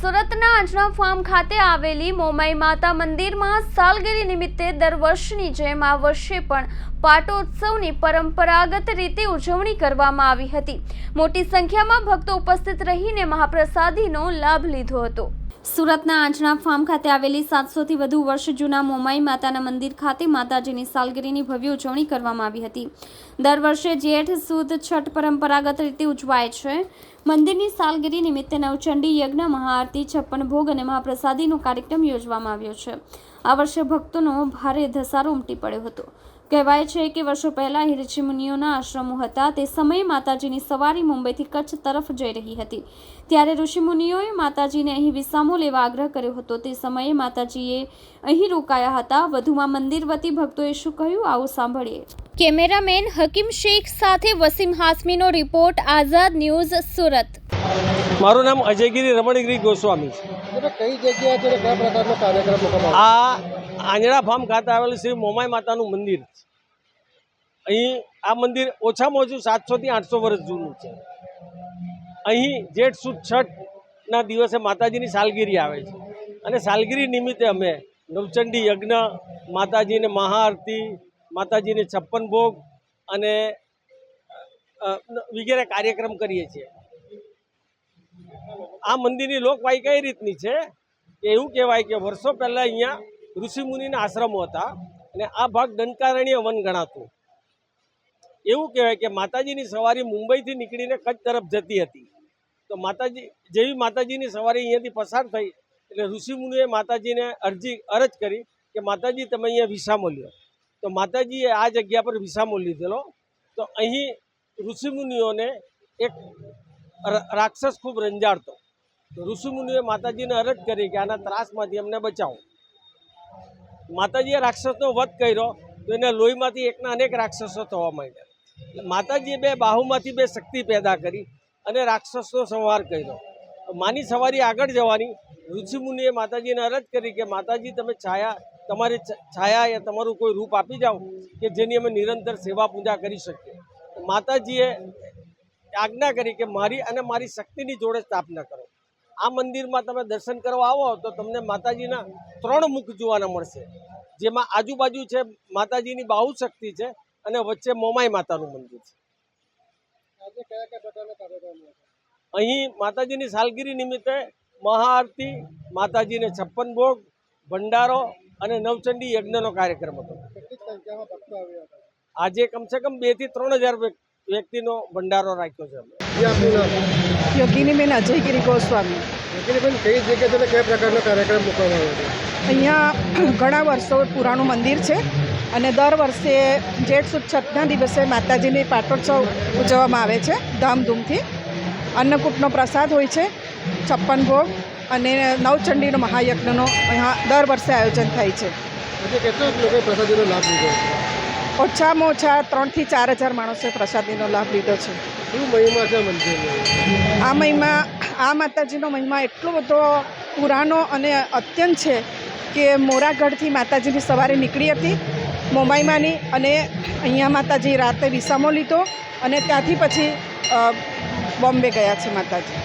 સુરતના અંજના ફાર્મ ખાતે આવેલી મોમાઈ માતા મંદિરમાં સાલગીરી નિમિત્તે દર વર્ષની જેમ આ વર્ષે પણ પાટોત્સવની પરંપરાગત રીતે ઉજવણી કરવામાં આવી હતી. મોટી સંખ્યામાં ભક્તો ઉપસ્થિત રહીને મહાપ્રસાદીનો લાભ લીધો હતો. સુરતના આંજણા ફાર્મ ખાતે આવેલી સાતસોથી વધુ વર્ષ જૂના મોમાઈ માતાના મંદિર ખાતે માતાજીની સાલગીરીની ભવ્ય ઉજવણી કરવામાં આવી હતી. દર વર્ષે જેઠ, સુદ, છઠ પરંપરાગત રીતે ઉજવાય છે. મંદિરની સાલગીરી નિમિત્તે નવચંડી યજ્ઞ, મહાઆરતી, છપ્પન ભોગ અને મહાપ્રસાદીનો કાર્યક્રમ યોજવામાં આવ્યો છે. આ વર્ષે ભક્તોનો ભારે ધસારો ઉમટી પડ્યો હતો. કહેવાય છે કે વર્ષો પહેલાં અહીં ઋષિમુનિઓના આશ્રમો હતા. તે સમયે માતાજીની સવારી મુંબઈથી કચ્છ તરફ જઈ રહી હતી. ત્યારે ઋષિમુનિઓએ માતાજીને અહીં વિસામો લેવા આગ્રહ કર્યો હતો. તે સમયે માતાજીએ અહીં રોકાયા હતા. વધુમાં મંદિર વતી ભક્તોએ શું કહ્યું આવું સાંભળીએ. કેમેરામેન હકીમ શેખ સાથે વસીમ હાસમીનો રિપોર્ટ આઝાદ ન્યૂઝ સુરત. મારું નામ અજયગીરી રમણગીરી ગોસ્વામી છે. કઈ જગ્યાએ છે કયા પ્રકારનો કાર્યક્રમ આ આંજણા ફાર્મ ખાતે આવેલું શ્રી મોમાઈ માતાનું મંદિર છે. અહીં આ મંદિર ઓછામાં ઓછું સાતસોથી આઠસો વર્ષ જૂનું છે. અહીં જેઠ સુદ છઠના દિવસે માતાજીની સાલગીરી આવે છે. અને સાલગીરી નિમિત્તે અમે નવચંડી યજ્ઞ માતાજીને મહાઆરતી માતાજીને છપ્પન ભોગ અને વગેરે કાર્યક્રમ કરીએ છીએ. આ મંદિરની લોકવાહી કઈ રીતની છે? કે એવું કહેવાય કે વર્ષો પહેલાં અહીંયા ઋષિમુનિના આશ્રમો હતા અને આ ભાગ દંડકારણ્ય વન ગણાતું. એવું કહેવાય કે માતાજીની સવારી મુંબઈથી નીકળીને કચ્છ તરફ જતી હતી. તો માતાજી, જેવી માતાજીની સવારી અહીંયાથી પસાર થઈ, એટલે ઋષિમુનિએ માતાજીને અરજી, અરજ કરી કે માતાજી, તમે અહીંયા વિસામો લ્યો. તો માતાજીએ આ જગ્યા પર વિસામો લીધેલો. તો અહીં ઋષિમુનિઓને એક રાક્ષસ ખૂબ રંજાડતો. તો ઋષિમુનિએ માતાજીને અરજ કરી કે આના ત્રાસમાંથી અમને બચાવો. માતાજીએ રાક્ષસનો વધ કર્યો તો એના લોહીમાંથી એકના અનેક રાક્ષસો થવા માંડ્યા. માતાજીએ બે બાહુમાંથી બે શક્તિ પેદા કરી અને રાક્ષસનો સંહાર કર્યો. માની સવારી આગળ જવાની, ઋષિમુનિએ માતાજીને અરજ કરી કે માતાજી તમે છાયા તમારી છ- છાયા યા તમારું કોઈ રૂપ આપી જાઓ કે જેની અમે નિરંતર સેવા પૂજા કરી શકીએ. માતાજીએ આજ્ઞા કરી કે મારી અને મારી શક્તિની જોડે સ્થાપના કરો. આ મંદિરમાં તમે દર્શન કરવા આવો તો તમને માતાજીના ત્રણ મુખ જોવાના મળશે. જેમાં આજુબાજુ છે માતાજીની બાહુ શક્તિ છે અને વચ્ચે મોમાઈ માતાનું મંદિર છે. અહીં માતાજીની સાલગીરી નિમિત્તે મહાઆરતી માતાજીને છપ્પન ભોગ ભંડારો અને નવચંડી યજ્ઞનો કાર્યક્રમ હતો. કેટલી સંખ્યામાં ભક્તો આવ્યા હતા? આજે કમસે કમ બેથી ત્રણ હજાર વ્યક- વ્યક્તિનો ભંડારો રાખ્યો છે યોગિનીબેન અજયગીરી ગોસ્વામી બેન કઈ જગ્યાએ અને કયા પ્રકારનો કાર્યક્રમ મૂકવામાં આવ્યો છે અહીંયા ઘણા વર્ષો પુરાણું મંદિર છે અને દર વર્ષે જેઠ સુદ છઠના દિવસે માતાજીની પાટોત્સવ ઉજવવામાં આવે છે ધામધૂમથી. અન્નકૂટનો પ્રસાદ હોય છે છપ્પન ભોગ અને નવચંડીનો મહાયજ્ઞનો અહીંયા દર વર્ષે આયોજન થાય છે. ઓછામાં ઓછા ત્રણથી ચાર હજાર માણસોએ પ્રસાદીનો લાભ લીધો છે. આ મહિમા આ માતાજીનો મહિમા એટલો બધો પુરાનો અને અત્યંત છે કે મોરાગઢથી માતાજીની સવારે નીકળી હતી મોમાઈમાની અને અહીંયા માતાજી રાતે વિસામો લીધો અને ત્યાંથી પછી બોમ્બે ગયા છે માતાજી.